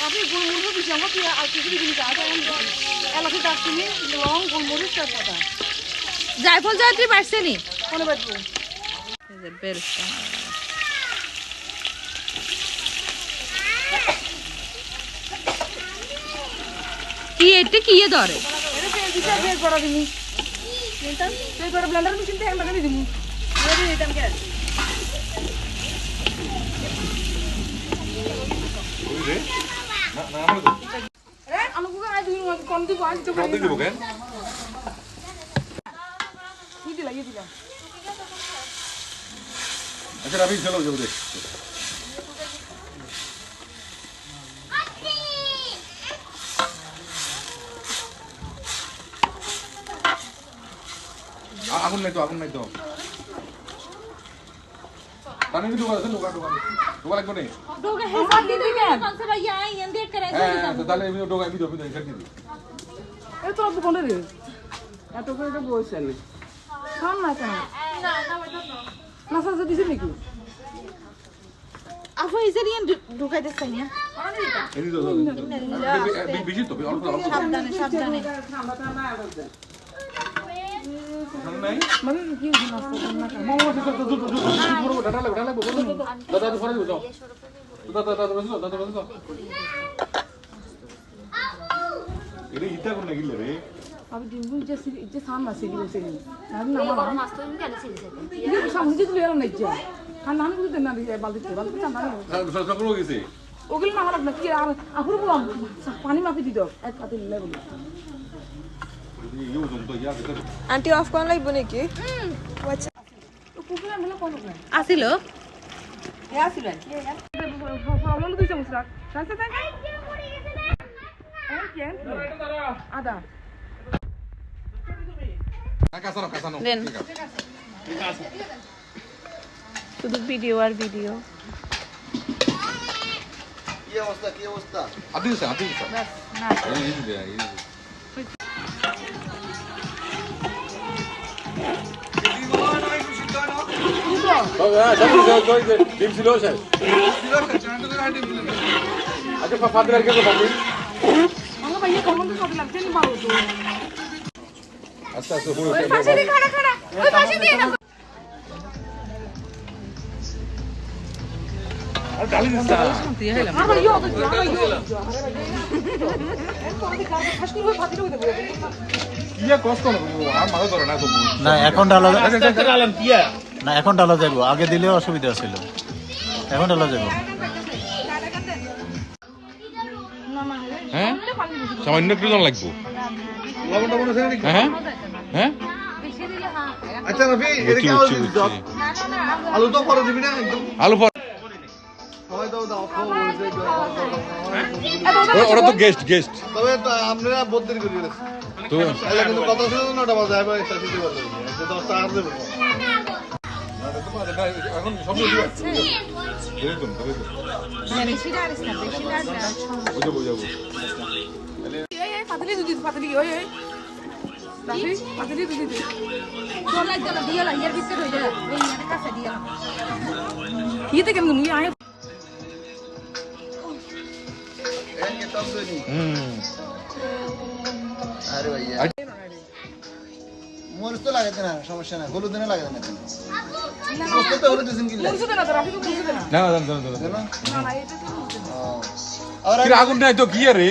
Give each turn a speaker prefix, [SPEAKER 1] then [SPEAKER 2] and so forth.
[SPEAKER 1] আপনি গোলমরিচ বেশি আমার কি আর কিছু দিবি এলাকি দারচিনি লং গোলমরিচ তেজপাতা
[SPEAKER 2] জায়ফল জায়ত্রী পারছে নি?
[SPEAKER 1] কোনে বাজবো।
[SPEAKER 2] কি এটা কি ধরে
[SPEAKER 1] এটা ব্লেন্ডার মেশিন দিমু দিতাম কে রে আমি কুকা আই দিই কোন দিব আজ তো
[SPEAKER 3] কত দিব কেন
[SPEAKER 1] কি দিলা কি দিলা
[SPEAKER 3] আচ্ছা রাবি চলো যাব দেখ আগুন নাই তো আগুন নাই তো। পানি কি দোকান আছে দোকান দোকান দোকান লাগবে নেই
[SPEAKER 1] ডোকে হেসাব দিতে কেন
[SPEAKER 3] হ্যাঁ তাহলে আমি দোকান আমি দোকান দিই দিই
[SPEAKER 1] এ তোরা তো কোনে রে এত করে এটা বইছেন খান না কেন না সাজা দিছে নাকি
[SPEAKER 2] আপু ইসে নিয়ে ঢুকাইতে চাই না
[SPEAKER 3] এনি তো বেশি তো অল্প অল্প
[SPEAKER 2] সাবধানে সাবধানে
[SPEAKER 3] নাই
[SPEAKER 1] মানে কি পানী মাফি দি দিয়ক এক পাতি
[SPEAKER 3] দিলে ইয়া
[SPEAKER 4] আন্টি অফ করা? লাগবে নাকি
[SPEAKER 1] কোন কোন
[SPEAKER 2] আসিল
[SPEAKER 1] কি আদা।
[SPEAKER 2] শুধু ভিডিও আর ভিডিও
[SPEAKER 5] কি অবস্থা কি অবস্থা?
[SPEAKER 3] এই এই ডিম ছিল আচ্ছা ফাদর আর কে তো বাকি
[SPEAKER 1] আমার ভাইয়া কমন তো সব লাগছে নি
[SPEAKER 3] আচ্ছা পুরো
[SPEAKER 2] খাড়া খাড়া ওই পাশে দিয়ে
[SPEAKER 3] না
[SPEAKER 6] এখন ডালা না এখন ডালা যাব আগে দিলেও অসুবিধা ছিল। এখন ডালা যাব
[SPEAKER 3] হ্যাঁ? সামান্য একটু জন লাগবো। হ্যাঁ? হ্যাঁ?
[SPEAKER 5] আচ্ছা রফি এটা কি আলু দিবি
[SPEAKER 3] বুঝছি।
[SPEAKER 5] আলু তো পরে দিবি না একদম।
[SPEAKER 3] আলু পর
[SPEAKER 5] সবাই দাও দাও খাও বলছে
[SPEAKER 3] ওরা তো গেস্ট গেস্ট
[SPEAKER 5] তবে করি
[SPEAKER 3] তো
[SPEAKER 5] কথা ছিল বাজে দশটা আর দেবো
[SPEAKER 3] সব এরকম বুঝে বুঝাবো
[SPEAKER 1] এই এই পাতলি দুধ দিতে পাতলি ওই ওই রাফি পাতলি দুধ দিতে ইতে কেমন মুই আয়
[SPEAKER 3] হুম।
[SPEAKER 5] মরিচ তো লাগাতে না সমস্যা না হলুদ না লাগাতে না তো হলুদ দিছেন কিনলে
[SPEAKER 1] না
[SPEAKER 3] আগুন নাই তো কি রে?